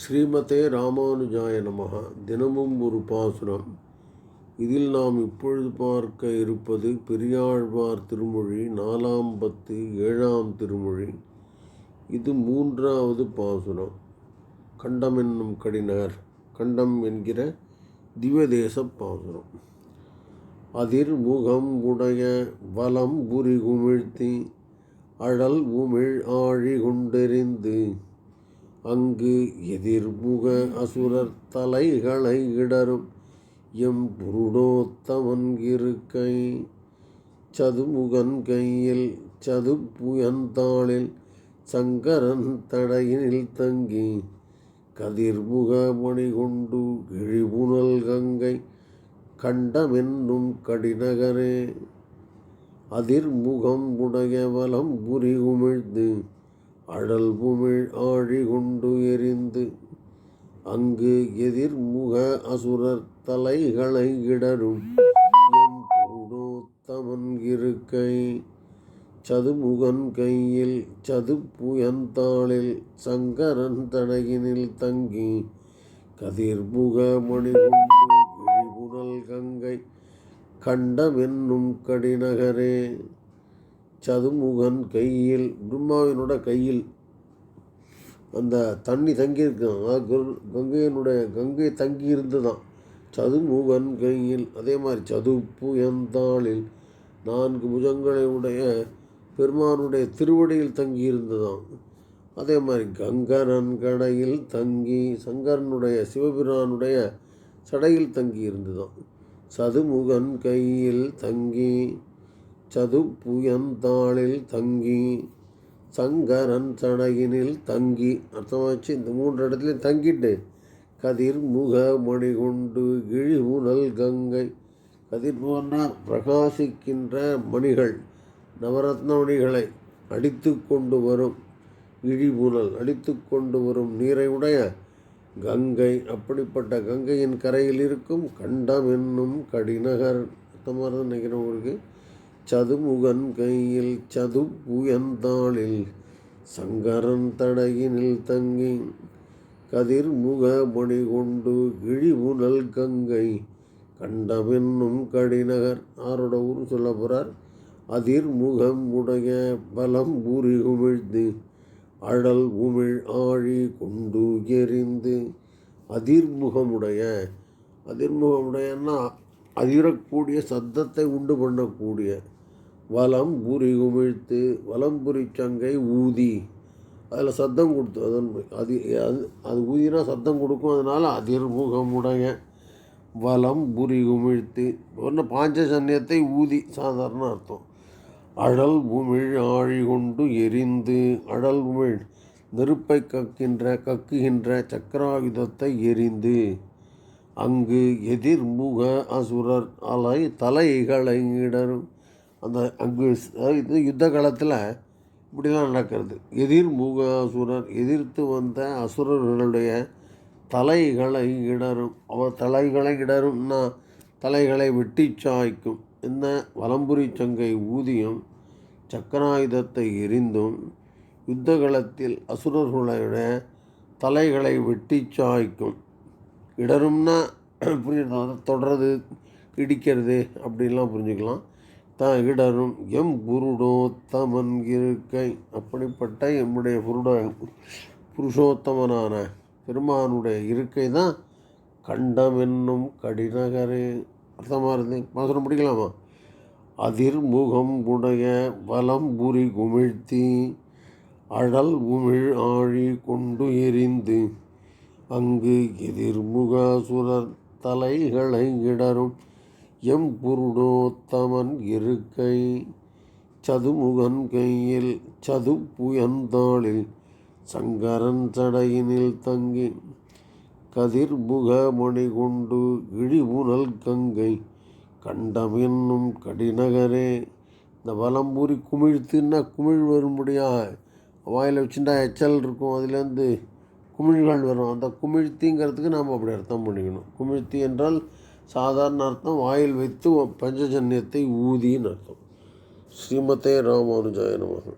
ஸ்ரீமதே ராமானுஜாய நமக தினமும் ஒரு பாசுரம். இதில் நாம் இப்பொழுது பார்க்க இருப்பது பெரியாழ்வார் திருமொழி நாலாம் பத்து ஏழாம் திருமொழி. இது மூன்றாவது பாசுரம். கண்டம் என்னும் கடினர் கண்டம் என்கிற திவதேச பாசுரம். அதிர் முகம் உடைய வலம் புரி குமிழ்த்தி அழல் உமிழ் ஆழி கொண்டெறிந்து அங்கு எதிர்முக அசுரர் தலைகளை இடரும். எம் புருடோத்தமன் இருக்கை சதுமுகன் கையில் சதுப்புயந்தாளில் சங்கரன் தடையினில் தங்கி கதிர்முக மணி கொண்டு இழிபுனல் கங்கை கண்டமென்னும் கடிநகரே. அதிர்முகம் உடைய வலம் புரி அடல் புமிழ் ஆழி கொண்டு எரிந்து அங்கு எதிர்முக அசுரர் தலைகளை இடரும். எம் புருடோத்தமன் இருக்கை சதுமுகன் கையில் சதுப்புயந்தாளில் சங்கரன் தடகினில் தங்கி கதிர்முக மணிகுண்டு கங்கை கண்டமென்னும் கடிநகரே. சதுமுகன் கையில் பிரம்மாவினோட கையில் அந்த தண்ணி தங்கியிருக்கான் அதாவது கங்கையினுடைய கங்கை தங்கி இருந்துதான் சதுமுகன் கையில் அதே மாதிரி சதுப்பு எந்தாளில் நான்கு புஜங்களை உடைய பெருமானுடைய திருவடியில் தங்கி இருந்ததாம் அதே மாதிரி கங்கரன் கடையில் தங்கி சங்கரனுடைய சிவபிரானுடைய சடையில் தங்கி இருந்ததாம் சதுமுகன் கையில் தங்கி சதுப்புயந்தாளில் தங்கி சங்கரன் சடையினில் தங்கி. அர்த்தமாச்சு? இந்த மூன்று இடத்துலையும் தங்கிட்டு கதிர் முக மணி கொண்டு இழிவுனல் கங்கை. கதிர் போன்ற பிரகாசிக்கின்ற மணிகள் நவரத்ன மணிகளை அடித்து கொண்டு வரும் இழிபுணல் அடித்து கொண்டு வரும் நீரை உடைய கங்கை. அப்படிப்பட்ட கங்கையின் கரையில் இருக்கும் கண்டம் என்னும் கடிநகர். அர்த்தமாக நினைக்கிறேன் உங்களுக்கு. சதுமுகன் கையில் சதுப்புயந்தாளில் சங்கரன் தடையினில் தங்கி கதிர்முக மணி கொண்டு இழிவுனல் கங்கை கண்டமென்னும் கடிநகர். ஆரோட ஊர் சொல்ல போகிறார் அதிர்முகம் உடைய பலம் ஊறி உமிழ்ந்து அழல் உமிழ் ஆழி கொண்டு எரிந்து அதிர்முகமுடைய அதிர்முகமுடையன்னா அதிரக்கூடிய சத்தத்தை உண்டு பண்ணக்கூடிய வலம் புரி உமிழ்த்து வலம்புரி சங்கை ஊதி. அதில் சத்தம் கொடுத்து அதன் அது அது அது ஊதினா சத்தம் கொடுக்கும் அதனால் அதிர்முகமுடைய வலம் புரி உமிழ்த்து. ஒன்று பாஞ்ச சன்னியத்தை ஊதி சாதாரண அர்த்தம். அழல் உமிழ் ஆழி கொண்டு எரிந்து அழல் உமிழ் நெருப்பை கக்கின்ற கக்குகின்ற சக்கராயுதத்தை எரிந்து. அங்கு எதிர்முக அசுரர் அலை தலைகளை இடரும். அந்த அங்கு இது யுத்த காலத்தில் இப்படி தான் நடக்கிறது. எதிர் அசுரர் எதிர்த்து வந்த அசுரர்களுடைய தலைகளை இடரும். அவர் தலைகளை இடரும்னா தலைகளை வெட்டி சாய்க்கும். என்ன வலம்புரி சங்கை ஊதியும் சக்கராயுதத்தை எரிந்தும் யுத்த காலத்தில் அசுரர்களுடைய தலைகளை வெட்டி சாய்க்கும். இடரும்னா புரியுது? தொடர்றது இடிக்கிறது அப்படின்லாம் புரிஞ்சுக்கலாம். த இடரும் எம் குருடோத்தமன் இருக்கை. அப்படிப்பட்ட எம்முடைய குருட புருஷோத்தமனான பெருமானுடைய இருக்கை தான் கண்டம் என்னும் கடிநகரு. அர்த்தமாக இருந்து பாசுரம் பிடிக்கலாமா அதிர்முகம் உடைய வலம் புரி குமிழ்த்தி அழல் உமிழ் ஆழி கொண்டு எரிந்து அங்கு எதிர்முகாசுரர் தலைகளை இடரும். எம் புருடோத்தமன் இருக்கை சதுமுகன் கையில் சதுப்புயந்தாளில் சங்கரன் சடையினில் தங்கி கதிர்முக மணி கொண்டு இழிபுனல் கங்கை கண்டம் என்னும் கடிநகரே. இந்த வலம்பூரி குமிழ்த்துன்னா குமிழ் வரும்படியா வாயில் வச்சுட்டா எச்சல் இருக்கும். அதுலேருந்து குமிழ்கள் வரும். அந்த குமிழ்த்திங்கிறதுக்கு நாம் அப்படி அர்த்தம் பண்ணிக்கணும். குமிழ்த்தி என்றால் சாதாரண அர்த்தம் வாயில் வைத்து பஞ்சஜன்யத்தை ஊதின்னு அர்த்தம். ஸ்ரீமதே ராமானுஜாய நமக.